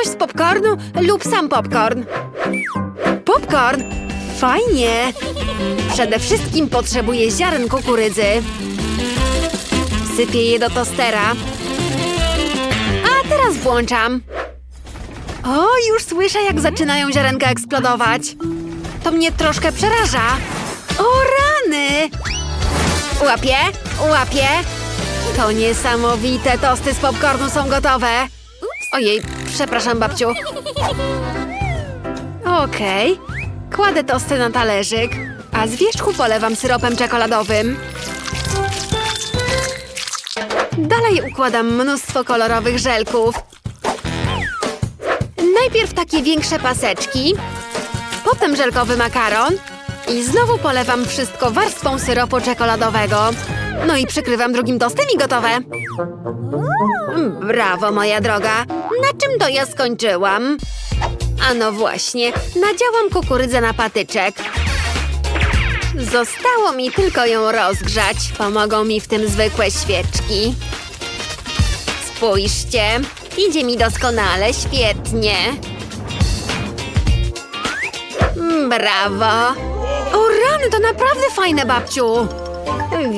Coś z popcornu lub sam popcorn. Popcorn? Fajnie. Przede wszystkim potrzebuję ziaren kukurydzy. Sypię je do tostera. A teraz włączam. O, już słyszę, jak zaczynają ziarenka eksplodować. To mnie troszkę przeraża. O, rany! Łapię, łapię. To niesamowite, tosty z popcornu są gotowe. Ojej, przepraszam, babciu. Okej. Kładę tosty na talerzyk, a z wierzchu polewam syropem czekoladowym. Dalej układam mnóstwo kolorowych żelków. Najpierw takie większe paseczki, potem żelkowy makaron i znowu polewam wszystko warstwą syropu czekoladowego. No i przykrywam drugim tostem i gotowe. Brawo, moja droga. Na czym to ja skończyłam? A no właśnie, nadziałam kukurydzę na patyczek. Zostało mi tylko ją rozgrzać. Pomogą mi w tym zwykłe świeczki. Spójrzcie, idzie mi doskonale, świetnie. Mm, Brawo. O rany, to naprawdę fajne, babciu.